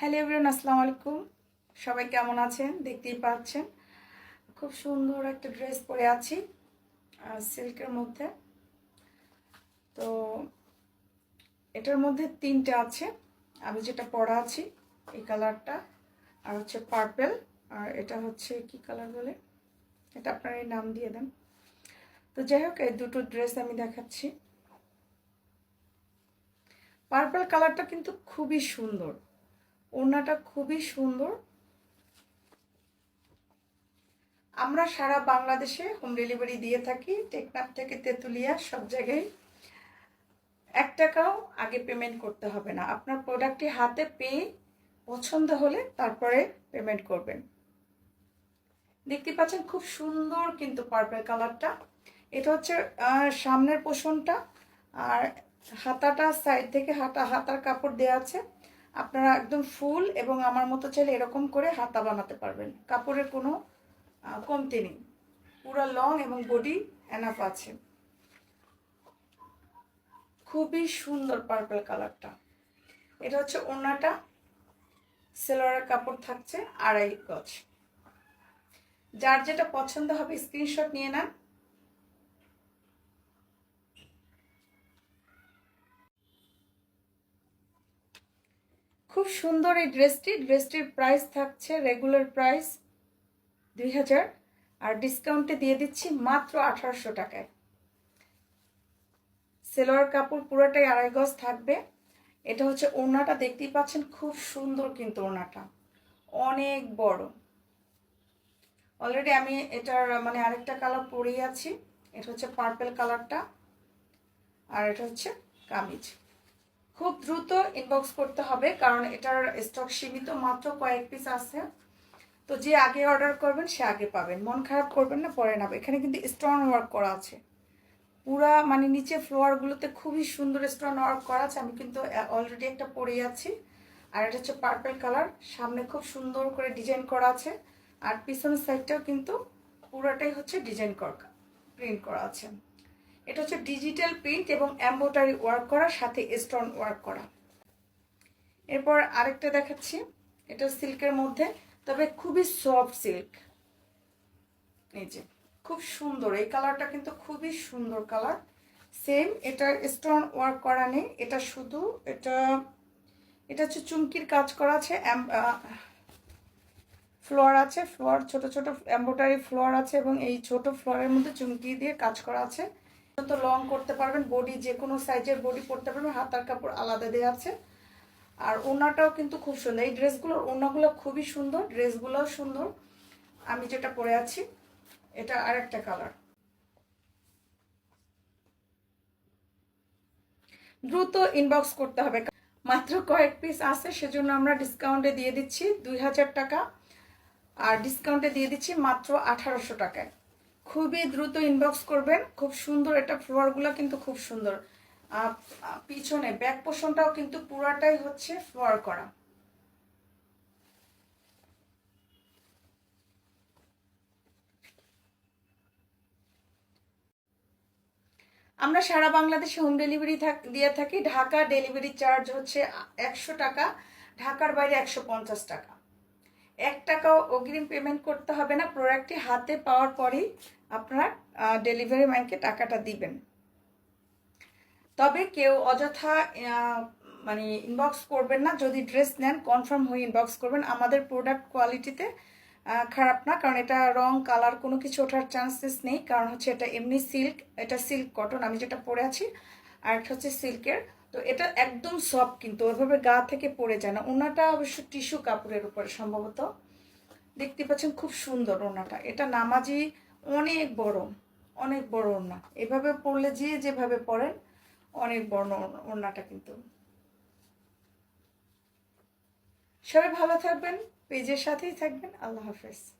Hello everyone, আসসালামু আলাইকুম। সবাই কেমন আছেন? দেখতেই পাচ্ছেন। খুব সুন্দর একটা ড্রেস পরে আছি সিল্কের মধ্যে। তো এটার মধ্যে তিনটে আছে। আমি যেটা পরা আছি, এই কালারটা, আর হচ্ছে পার্পেল, আর এটা হচ্ছে কি কালার বলে? এটা আপনার এই নাম দিয়ে দেন। তো যাই হোক, এই দুটো ড্রেস আমি দেখাচ্ছি। পার্পেল কালারটা কিন্তু খুবই সুন্দর। ওড়নাটা খুবই সুন্দর। আমরা সারা বাংলাদেশে হোম ডেলিভারি দিয়ে থাকি, টেকনাফ থেকে তেঁতুলিয়া সব জায়গায়। এক টাকাও আগে পেমেন্ট করতে হবে না। আপনার প্রোডাক্টটি হাতে পেয়ে পছন্দ হলে তারপরে পেমেন্ট করবেন। দেখতে পাচ্ছেন খুব সুন্দর কিন্তু পার্পল কালারটা এটা হচ্ছে সামনের পোষণটা। আর হাতাটা সাইড থেকে হাতা হাতার কাপড় দেওয়া আছে। আপনারা একদম ফুল এবং আমার মতো চাইলে এরকম করে হাতা বানাতে পারবেন। কাপড়ের কোনো কমতি নেই। পুরো লং এবং বডি এনাফ আছে। খুবই সুন্দর পার্পল কালারটা এটা হচ্ছে ওনাটা। সেলোয়ারের কাপড় থাকছে আড়াই গজ। যার যেটা পছন্দ হবে স্ক্রিনশট নিয়ে নেন। খুব সুন্দর এই ড্রেসটি। ড্রেসটির প্রাইস থাকছে রেগুলার প্রাইস দুই হাজার। আর ডিসকাউন্টে দিয়ে দিচ্ছি মাত্র আঠারোশো টাকায়। সেলোয়ার কাপড় পুরোটাই আড়াই গজ থাকবে। এটা হচ্ছে ওড়নাটা, দেখতেই পাচ্ছেন খুব সুন্দর কিন্তু ওড়নাটা। অনেক বড়। অলরেডি আমি এটার মানে আরেকটা কালার পরেই আছি। এটা হচ্ছে পার্পেল কালারটা আর এটা হচ্ছে কামিজ। খুব দ্রুত ইনবক্স করতে হবে, কারণ এটার স্টক সীমিত মাত্র কয়েক পিস আছে। তো যে আগে অর্ডার করবেন, সে আগে পাবেন। মন খারাপ করবেন না, পরে নেবে। এখানে কিন্তু স্টোন ওয়ার্ক করা আছে। পুরা মানে নিচে ফ্লোয়ারগুলোতে খুবই সুন্দর স্টোন ওয়ার্ক করা আছে। আমি কিন্তু অলরেডি একটা পরে আছি। আর এটা হচ্ছে পার্পল কালার সামনে খুব সুন্দর করে ডিজাইন করা আছে। আর পিছনের সাইডটাও কিন্তু পুরাটাই হচ্ছে ডিজাইন করা প্রিন্ট করা আছে। এটা হচ্ছে ডিজিটাল প্রিন্ট এবং এম্বোটারি ওয়ার্ক করা, সাথে স্টোন ওয়ার্ক করা। এরপর আরেকটা দেখাচ্ছি, এটা সিল্কের মধ্যে, তবে খুবই সফট সিল্ক যে, খুব সুন্দর, এই কালারটা কিন্তু খুবই সুন্দর কালার সেম এটা স্টোন ওয়ার্ক করা নেই, এটা শুধু, এটা এটা হচ্ছে চুমকির কাজ করা আছে ফ্লোয়ার আছে ফ্লোয়ার ছোট ছোট এম্বোটারি ফ্লোয়ার আছে এবং এই ছোট ফ্লোয়ারের মধ্যে চুমকি দিয়ে কাজ করা আছে। তো লং করতে পারবেন বডি যে কোনো সাইজের বডি পরতে পারবেন হাতার কাপড় আলাদা দেওয়া আছে। আর ওনাটাও কিন্তু খুব সুন্দর। এই ড্রেসগুলোর ওনাগুলো খুবই সুন্দর, ড্রেসগুলোও সুন্দর। আমি যেটা পরে আছি, এটা আর একটা কালার দ্রুত ইনবক্স করতে হবে। মাত্র কয়েক পিস আছে, সেজন্য আমরা ডিসকাউন্টে দিয়ে দিচ্ছি দুই হাজার টাকা। আর ডিসকাউন্টে দিয়ে দিচ্ছি মাত্র আঠারোশো টাকায়। খুবই দ্রুত ইনবক্স করবেন। খুব সুন্দর এটা ফ্লোয়ারগুলো কিন্তু খুব সুন্দর। পিছনে ব্যাক পোষণটাও কিন্তু পুরাটাই হচ্ছে ফ্লোয়ার করা। আমরা সারা বাংলাদেশে হোম ডেলিভারি দিয়ে থাকি। ঢাকা ডেলিভারি চার্জ হচ্ছে একশো টাকা, ঢাকার বাইরে একশো পঞ্চাশ টাকা। এক টাকাও অগ্রিম পেমেন্ট করতে হবে না। প্রোডাক্টটি হাতে পাওয়ার পরেই আপনারা ডেলিভারি ম্যানকে টাকাটা দিবেন। তবে কেউ অযথা মানে ইনবক্স করবেন না। যদি ড্রেস নেন কনফার্ম হয়ে ইনবক্স করবেন। আমাদের প্রোডাক্ট কোয়ালিটিতে খারাপ না। কারণ এটা রং কালার কোনো কিছু ওঠার চান্সেস নেই। কারণ হচ্ছে এটা এমনি সিল্ক এটা সিল্ক কটন আমি যেটা পরে আছি আর একটা হচ্ছে সিল্কের। তো এটা একদম সফট কিন্তু, ওইভাবে গা থেকে পড়ে যায় না। ওনাটা অবশ্য টিস্যু কাপড়ের উপরে সম্ভবত। দেখতে পাচ্ছেন খুব সুন্দর ওনাটা। এটা নামাজি অনেক বড় অনেক বড় ওড়না এভাবে পড়লে যে যেভাবে পরেন, অনেক বড় ওড়নাটা কিন্তু। সবাই ভালো থাকবেন, পেজের সাথেই থাকবেন। আল্লাহ হাফেজ।